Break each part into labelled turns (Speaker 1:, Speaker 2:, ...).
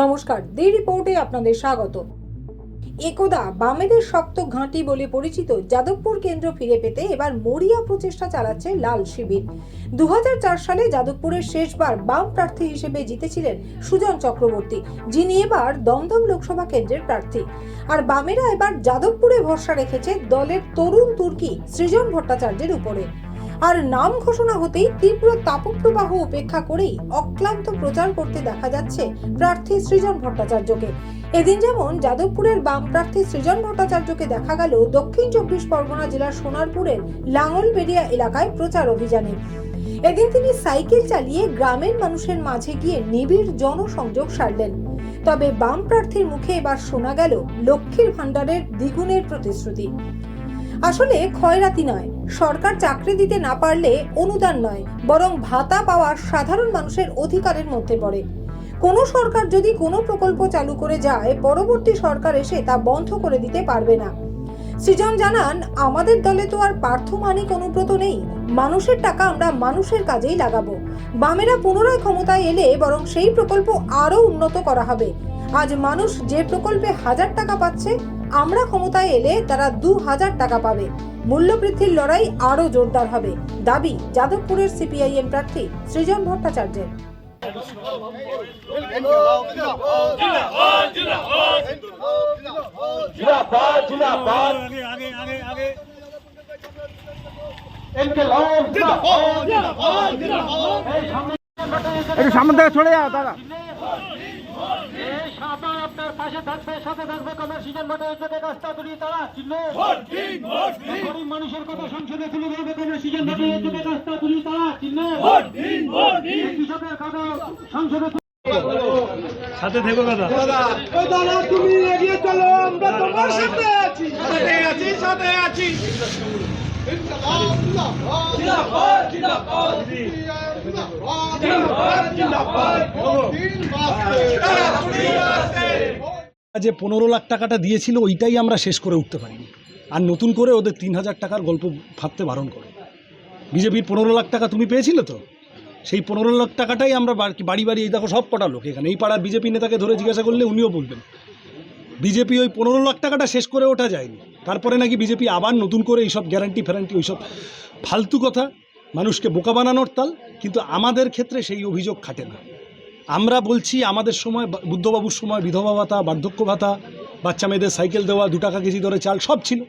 Speaker 1: নমস্কার দি রিপোর্টে আপনাদের স্বাগত। একদা বামেদের শক্ত ঘাঁটি বলে পরিচিত যাদবপুর কেন্দ্র ফিরে পেতে এবার মরিয়া প্রচেষ্টা চালাচ্ছে লাল শিবির। দু হাজার চার সালে যাদবপুরের শেষবার বাম প্রার্থী হিসেবে জিতেছিলেন সুজন চক্রবর্তী, যিনি এবার দমদম লোকসভা কেন্দ্রের প্রার্থী। আর বামেরা এবার যাদবপুরে ভরসা রেখেছে দলের তরুণ তুর্কি সৃজন ভট্টাচার্যের উপরে। আর নাম ঘোষণা হতেই তীব্র তাপপ্রবাহ উপেক্ষা করেই অক্লান্ত প্রচার করতে দেখা যাচ্ছে প্রার্থী সৃজন ভট্টাচার্যকে। এদিন যেমন যাদবপুরের বাম প্রার্থী সৃজন ভট্টাচার্যকে দেখা গেল, দক্ষিণ চব্বিশ পরগনা জেলার সোনারপুরের লাঙ্গলবেড়িয়া এলাকায় প্রচার অভিযানে। এদিন তিনি সাইকেল চালিয়ে গ্রামের মানুষের মাঝে গিয়ে নিবিড় জনসংযোগ সারলেন। তবে বাম প্রার্থীর মুখে এবার শোনা গেল, লক্ষ্মীর ভাণ্ডারের দ্বিগুণের প্রতিশ্রুতি। আসলে ক্ষয়রাতি নয়। সরকার চাকরি দিতে না পারলে অনুদান নয়, বরং ভাতা পাওয়া সাধারণ মানুষের অধিকারের মধ্যে পড়ে। কোনো সরকার যদি কোনো প্রকল্প চালু করে যায়, পরবর্তী সরকার এসে তা বন্ধ করে দিতে পারবে না। সৃজন জানান, আমাদের দলে তো আর পার্থ মানিক অনুব্রত নেই। মানুষের টাকা আমরা মানুষের কাজেই লাগাবো। বামেরা পুনরায় ক্ষমতায় এলে বরং সেই প্রকল্প আরও উন্নত করা হবে। আজ মানুষ যে প্রকল্পে হাজার টাকা পাচ্ছে আমরা ক্ষমতায় এলে তারা দু হাজার টাকা পাবে। মূল্যবৃদ্ধির লড়াই আরও জোরদার হবে। দাবি যাদবপুরের সিপিআইএম প্রার্থী সৃজন ভট্টাচার্যের।
Speaker 2: সামনে থেকে চলে যাও তারা
Speaker 3: আপনার আপনার পাশে থাকবে সাথে থাকবে কোনো সিজন ভোটে যদি রাস্তা তুলি তারা চিহ্ন। গরিব মানুষের কথা সংসদে তুলে ধরবে কোনো সিজন ভোটে যদি রাস্তা তুলি তারা চিহ্ন। কৃষকের কথা সংসদে
Speaker 2: সাথে থেকো দাদা।
Speaker 3: দাদা তুমি এগিয়ে চলো আমরা তোমার সাথে আছি। সাথে আছি সাথে আছি।
Speaker 4: যে পনেরো লাখ টাকাটা দিয়েছিল, ওইটাই আমরা শেষ করে উঠতে পারিনি। আর নতুন করে ওদের তিন হাজার টাকার গল্প ভাবতে বারণ করো। বিজেপির পনেরো লাখ টাকা তুমি পেয়েছিলে তো? সেই পনেরো লাখ টাকাটাই আমরা বাড়ি- বাড়ি এই দেখো সব কটা লোক এখানে। এই পাড়ার বিজেপি নেতাকে ধরে জিজ্ঞাসা করলে উনিও বলবেন। বিজেপি ওই পনেরো লাখ টাকাটা শেষ করে ওঠা যায়নি। তারপরে নাকি বিজেপি আবার নতুন করে এইসব গ্যারান্টি ফ্যারান্টি ওইসব ফালতু কথা, মানুষকে বোকা বানানোর তাল। কিন্তু আমাদের ক্ষেত্রে সেই অভিযোগ খাটে না। আমরা বলছি আমাদের সময় বুদ্ধবাবুর সময় বিধবা ভাতা, বার্ধক্য ভাতা, বাচ্চা মেয়েদের সাইকেল দেওয়া, দু টাকা কেজি দরে চাল, সব ছিল।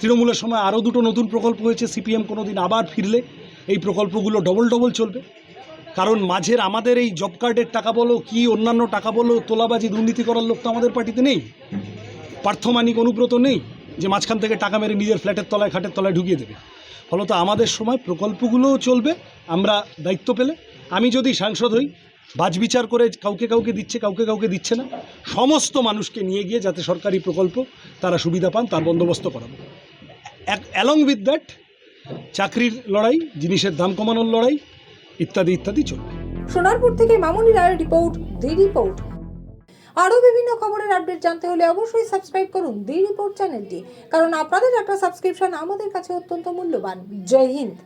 Speaker 4: তৃণমূলের সময় আরও দুটো নতুন প্রকল্প হয়েছে, সিপিএম কোনো দিন আবার ফিরলে, এই প্রকল্পগুলো ডবল ডবল চলবে। কারণ মাঝের আমাদের এই জব কার্ডের টাকা বলো, কি অন্যান্য টাকা বলো, তোলাবাজি দুর্নীতি করার লোক তো আমাদের পার্টিতে নেই। পার্থমানিক অনুব্রত নেই যে মাঝখান থেকে টাকা মেরে নিজের ফ্ল্যাটের তলায়, খাটের তলায় ঢুকিয়ে দেবে। ফলত আমাদের সময় প্রকল্পগুলোও চলবে, আমরা দায়িত্ব পেলে। আমি যদি সাংসদ হই বাজবিচার করে কাউকে কাউকে দিচ্ছে, কাউকে কাউকে দিচ্ছে না। সমস্ত মানুষকে নিয়ে গিয়ে যাতে সরকারি প্রকল্প তারা সুবিধা পান, তার বন্দোবস্ত করাবো। অ্যালং উইথ দ্যাট চাকরির লড়াই, জিনিসের দাম কমানোর লড়াই, ইত্যাদি ইত্যাদি চলবে।
Speaker 1: সোনারপুর থেকে মামুনি রায়ের রিপোর্ট, দি রিপোর্ট। আরও বিভিন্ন খবরের আপডেট জানতে হলে অবশ্যই সাবস্ক্রাইব করুন দি রিপোর্ট চ্যানেলটি, কারণ আপনাদের একটা সাবস্ক্রিপশন আমাদের কাছে অত্যন্ত মূল্যবান। জয় হিন্দ।